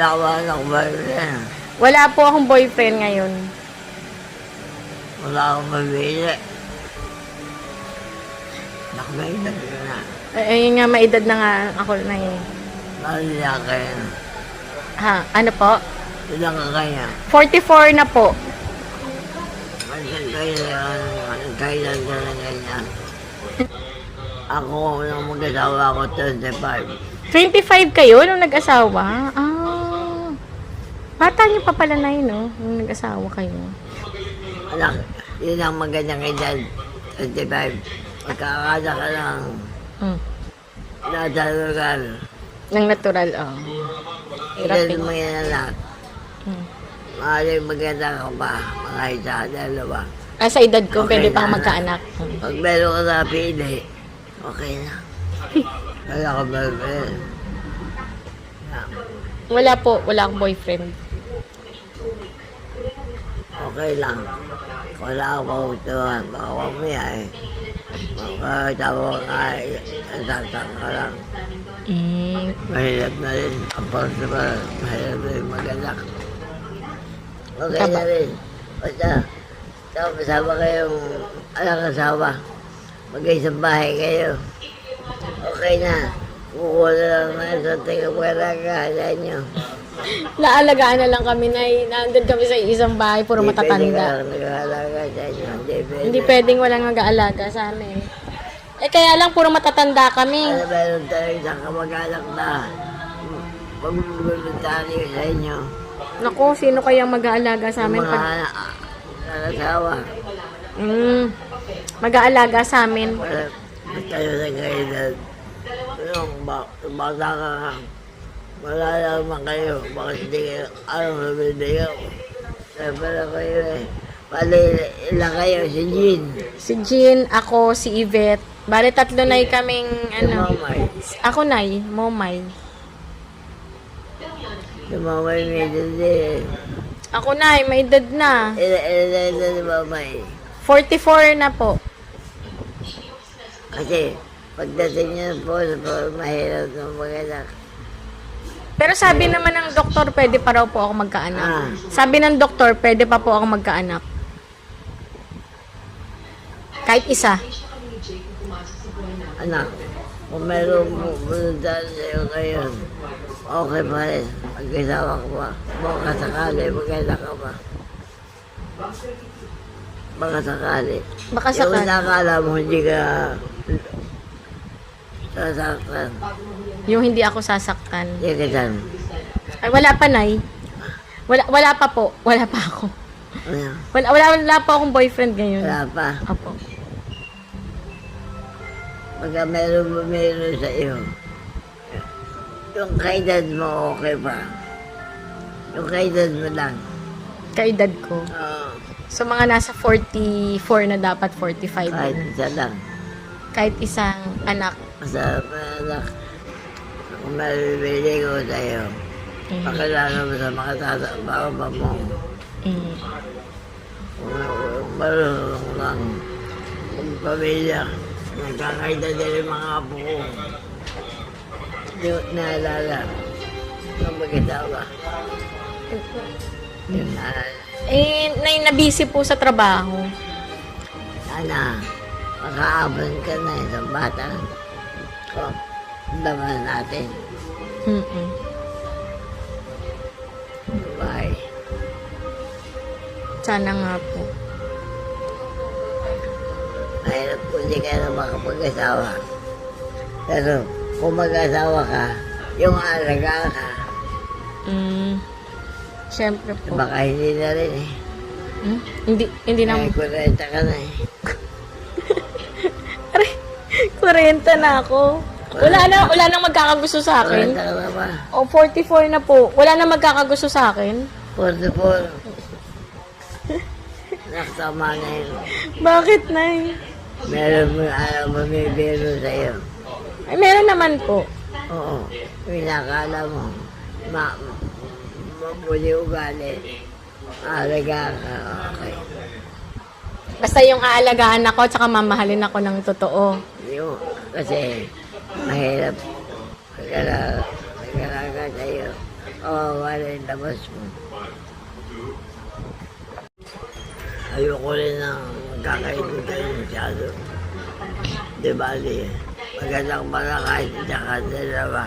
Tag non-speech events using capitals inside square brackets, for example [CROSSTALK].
Wala ko anak boyfriend. Wala po akong boyfriend ngayon. Wala akong mabili. Nakailan ko na. Ay, ayun nga, maedad na nga ako na eh. Malila kayo. Ha, ano po? Ilan ka kaya? 44 na po. Kailan, kailan ka na ganyan. Ako, nung mag-asawa ko, 25. 25 kayo nung nag-asawa? Ah. Bata niyo pa pala na yun, no? Nung nag-asawa kayo. Anak, yun ang magandang edad. 25. Magkakada ka lang. Hmm. Lugar. Nang natural, oh. Hirap Ilan eh. mo yan anak. Hmm. Maaaring maganda ka pa. Mga isa, dalawa. Ah, sa edad ko, Okay pwede pa na. akong magkaanak. Hmm. Pag meron ka na pili, okay na. [LAUGHS] Wala ka boyfriend. Wala po, wala akong boyfriend. Okay lang. Wala ako pautuhan. Baka tawa ka eh. Nasasang ka lang. Mm. Mahirap na rin. Ang possible. Mahirap na rin maganak. Okay Tama. na rin. Basta, tapos kasama kayong alang asawa. Mag-isang bahay kayo. Okay na. Kukuha na lang na sa tingin pwera ka. Alam nyo. Naalagaan na lang kami na nandun kami sa isang bahay, puro Hindi pwede ka matatanda. lang nag-aalaga sa inyo. Hindi pwede. Hindi pwedeng walang nag-aalaga sa amin. Eh kaya lang puro matatanda kami. Ano meron tayo isang kamag-anak na magbubuluntaryo sa inyo. Naku, sino kayang mag-aalaga sa amin? Yung mga Pag, anak- asawa. mm, mag-aalaga sa amin. Wala tayo sa kailan. Yung ba- bata ka naman kayo. Bakit hindi kayo anong nabibigyan ko? Sabi na kayo eh. Bali, ilan kayo? Si Jean. Si Jean, ako, si Yvette. Bale, tatlo na kaming, Si ano. Mamay. Ako na Momay. Si Mamay may dindi. Ako na may edad na. Ilan ilan ilan si Mamay. 44 na po. Kasi pagdating niya po, po mahirap ng mga anak. Pero sabi naman ng doktor, pwede pa raw po ako magkaanak. Ah. Sabi ng doktor, pwede pa po ako magkaanak. Kahit isa. Anak, kung meron pupunta sa iyo ngayon, okay pa rin. Mag-isawa ka pa. Baka sakali, magkailan ka pa. Baka sakali. Baka Yung sakali. nakakala mo, hindi ka sasaktan. Yung hindi ako sasaktan. Dyan. Ay, wala pa, Nay. Wala, wala pa po. Wala pa ako. Ano? Wala, wala, wala pa akong boyfriend ngayon. Wala pa. Apo. Pagka meron mo meron sa iyo, yung kaedad mo okay pa. Yung kaedad mo lang. Kaedad ko. Oo. So, mga nasa 44 na dapat 45 kahit na. isa lang. Kahit isang anak. Masarap na anak. Kung ko sa iyo, Mm. pakilala mo sa mga tatapapa mo. Mm. Kung kung marunong lang. Kung pamilya, nagkakaedad din mga apo ko. Hindi ko naalala. Nung mag-asawa. Hindi ko naalala. Eh, nay, nabisi po sa trabaho. Sana, makaabon ka na isang bata. Ko, daman natin. Mm-mm. Bye. Sana nga po. Mahirap kung hindi ka na makapag-asawa. Pero kung mag-asawa ka, yung alaga ka, Mm. Siyempre po. baka hindi na rin eh. Hmm? Hindi, hindi na. Kaya kurenta ka na eh. Aray, 40 na ako. Wala na, wala nang magkakagusto sa akin. Kurenta ka na ba? O, 44 na po. Wala nang magkakagusto sa akin. 44. Nakasama na yun. Bakit, Nay? Meron mo ayaw mo may biro sa'yo. Ay, meron naman po. Oo. Pinakala mo. Ma, mabuti ugali. Alaga ka. Okay. Basta yung aalagaan ako at saka mamahalin ako ng totoo. Yung, kasi mahirap. Nagalaga, nagalaga sa'yo. Kawawa na yung labas mo. Ayoko rin ng magkakainin kayo masyado. Di ba, Di? Magandang mga kahit sa kanila.